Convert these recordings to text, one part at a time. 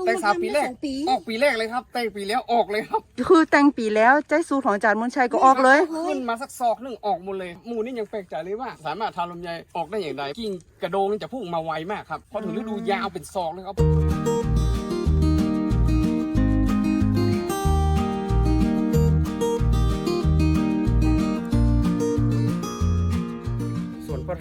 ลุงแต่งสามปีแรกสองปีออกปีแรกเลยครับ แต่งปีแล้วออกเลยครับคือแต่งปีแล้วใจสูตรของอาจารย์มนชัยก็ออกเลย ขึ้นมาสักศอกหนึ่งออกหมดเลย หมูนี่ยังแปลกใจเลยว่า สามารถทำลำไยออกได้อย่างไรกิ่งกระโดงนี่จะพุ่งมาไวมากครับพอถึงฤดูยาวเป็นศอกเลยครับ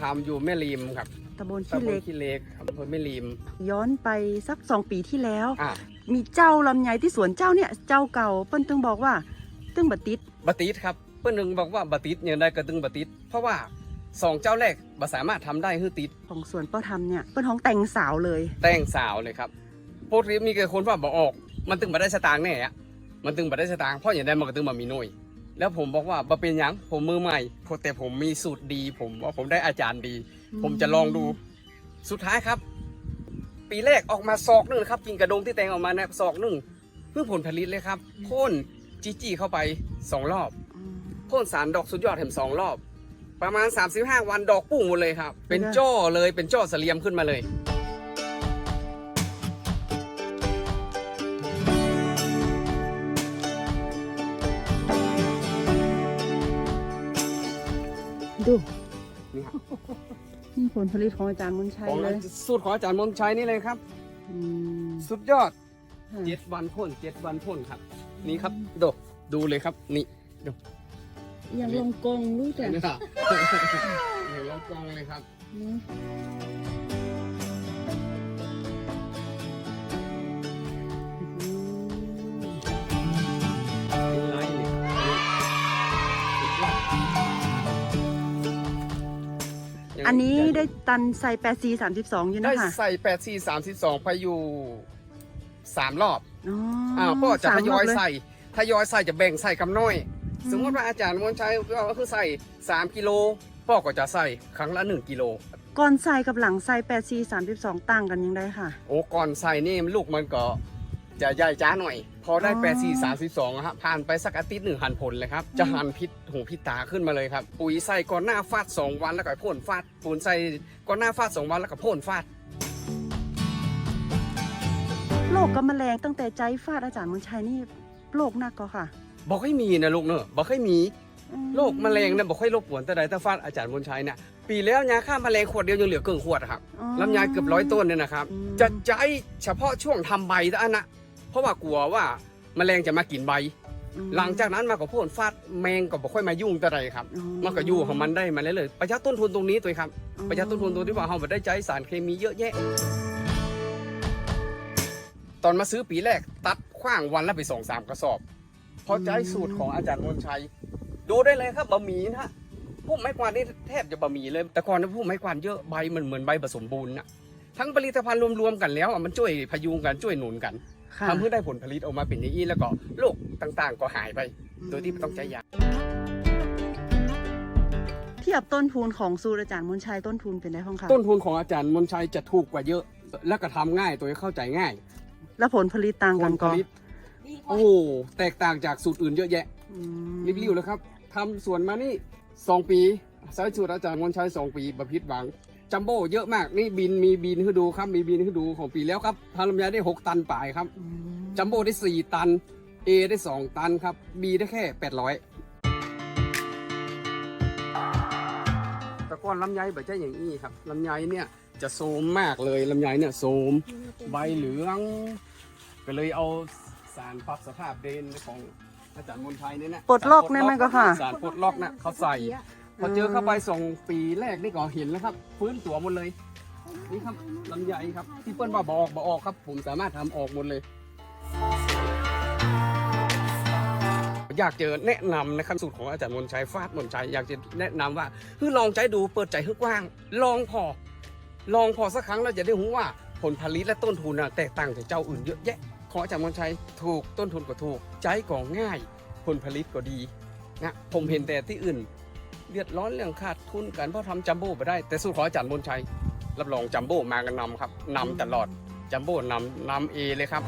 ทำอยู่แม่ริมครับตำบลตำขี้บเหลล็ก ขี้เล็กอำเภอแม่ริม ย้อนไปสักสองปีที่แล้ว อะมีเจ้าลำไยที่สวนเจ้าเนี่ยเจ้าเก่าเปิ้นตึงบอกว่า ตึงบัดติดบติดครับเพื่อนหนึ่งบอกว่าบติดอย่างใดก็ตึงบติดเพราะว่าสองเจ้าแรกบ่สามารถทำได้คือติดของสวนป้าทำเนี่ยเปิ้นท้องแต่งสาวเลย แต่งสาวเลยครับโพสต์มีแต่คนว่าบอกออก มันตึงมาได้สตางค์แน่อะมันตึงมาได้สตางค์เพราะอย่างใดมันก็ตึงมามีหน่วย แล้วผมบอกว่าบ่เป็นหยังผมมือใหม่แต่ผมมีสูตรดี ผมว่าผมได้อาจารย์ดี ผมจะลองดูสุดท้ายครับ ปีแรกออกมาศอกหนึ่งครับกินกระดงที่แต่งออกมาเนี่ยศอกหนึ่งเพื่อผลผลิตเลยครับพ่นจีจีเข้าไปสองรอบอืมพ่นสารดอกสุดยอดแถมสองรอบ ประมาณ 35 วันดอกปุ้งหมดเลยครับ เป็นจ้อเลยเป็นจ้อเสลียมขึ้นมาเลย ดูนี่ครับนี่ผลผลิตของอาจารย์มนชัยของเลยสูตรของอาจารย์มนชัยนี่เลยครับ อืมสุดยอดค่ะเจ็ดวันพ่นเจ็ดวันพ่นครับ นี่ครับดูดูเลยครับนี่อย่างลงกองรู้จัก นี่ครับเห็นแล้วกองเลยครับเนอะ อันนี้ได้ตันใส่แปดซีสามสิบสองอยู่ได้นะคะใส่แปดสี่สามสิบสองไปอยู่สามรอบอ๋ออ่าพ่อจะสามทยอยรบเล ใส่ทยอยใส่จะแบ่งใส่กำน้อย อืม สมมติว่าอาจารย์มนชัยก็คือใส่3กิโลพ่อก็จะใส่ครั้งละ1กิโลก่อนใส่กับหลังใส่แปดซีสามสิบสองต่างกันยังไงค่ะ โอ้ก่อนใส่นี่ลูกมันก็ จะใหญ่จ้าหน่อย พอได้อ๋อ8 4 3 2อะฮะผ่านไปสักอาทิตย์หนึ่งหันผลเลยครับ จะหันพิษหูพิษตาขึ้นมาเลยครับ ปุ๋ยใส่ก่อนหน้าฟาด2วันแล้วก็พ่นฟาดปุ๋ยใส่ก่อนหน้าฟาด2วันแล้วก็พ่นฟาดโรคกับแมลงตั้งแต่ใจฟาดอาจารย์มนชัยนี่โรคหนักก็ค่ะ บอกให้มีนะลูกเนอะบอกให้มีอืมโรคแมลงเนี่ยบอกให้รบกวนแต่ใดแต่ฟาดอาจารย์มนชัยเนี่ยปีแล้วยาฆ่าแมลงขวดเดียวยังเหลือเกินขวดอะครับอ๋อลำไยเกือบร้อยต้นเนี่ยนะครับอืมจะใช้เฉพาะช่วงทำใบเท่านั้นนะ เพราะว่ากลัวว่าแมลงจะมากินใบอืมหลังจากนั้นมาก็พ่นฟาดแมงก็บ่ค่อยมายุ่งแต่ไรครับอ๋อมันก็อยู่ของมันได้มาเรื่อยๆประหยัดต้นทุนตรงนี้ตัวครับประหยัดต้นทุนตรงที่ว่าเราไม่ได้ใช้สารเคมีเยอะแยะ ตอนมาซื้อปีแรกตัดขว้างวันละไปสองสามกระสอบเพราะใช้สูตรของอาจารย์มนชัยดูได้เลยครับบะหมี่นะฮะพุ่มไม้กวาดนี่แทบจะบะหมี่เลย แต่ก่อนนะพุ่มไม้กวาดเยอะใบมันเหมือนใบผสมบูรณ์นะทั้งผลิตภัณฑ์รวมๆกันแล้วอะมันช่วยพยุงกันช่วยหนุนกัน ค่ะ ทำให้ได้ผลผลิตออกมาเป็นอย่างนี้แล้วก็โรคต่างๆ ก็หายไป โดยที่ไม่ต้องใช้ยาเทียบต้นทุนของสูตรอาจารย์มนชัยต้นทุนเป็นได้ห้องค่ะต้นทุนของอาจารย์มนชัยจะถูกกว่าเยอะ แล้วก็ทำง่ายตัวเข้าใจง่ายแล้วผลผลิตต่างผกันลผก็ลิต โอ้โหแตกต่างจากสูตรอื่นเยอะแยะ อืมรีบๆแล้วครับทำสวนมานี่สองปีใช้สูตรอาจารย์มนชัยสองปีบะพิษหวัง จัมโบ้เยอะมากนี่บินมีบินให้ดูครับมีบินให้ดูของปีแล้วครับทำลำไยได้หกตันป่ายครับอืมจัมโบ้ได้สี่ตัน A ได้สองตันครับ B ได้แค่แปดร้อยแต่ก่อนลำไยแบบใช่อย่างนี้ครับลำไยเนี่ยจะโซมมากเลยลำไยเนี่ยโซมใบเหลือง ก็เลยเอาสารปรับสภาพเดนของอาจารย์มนชัยเนี่ยนะปลดล็อกได้ไหมก็ค่ะ สารปลดล็อกนะเขาใส่ พอเจอเข้าไปส่งปีแรกนี่ก็เห็นแล้วครับ ฟื้นตัวหมดเลย นี่ครับลำไยครับ ที่เปิ้ลว่าบออกบออกครับ ผมสามารถทำออกหมดเลย อยากจะแนะนำนะครับสูตรของอาจารย์มนชัยฟาดมนชัยอยากจะแนะนำว่าคือลองใจดูเปิดใจให้กว้าง ลองพอ ลองพอสักครั้งเราจะได้รู้ว่าผลผลิตและต้นทุนน่ะแตกต่างจากเจ้าอื่นเยอะแยะ ของอาจารย์มนชัยถูกต้นทุนก็ถูก ใจก็ง่าย ผลผลิตก็ดีนะผมเห็นแต่ที่อื่น เดือดร้อนเรื่องขาดทุนกันเพราะทำจัมโบ้ไปได้ แต่สู้ขออาจารย์มนชัย รับรองจัมโบ้มากันนำครับนำตลอดจัมโบ้นำนำเอเลยครับ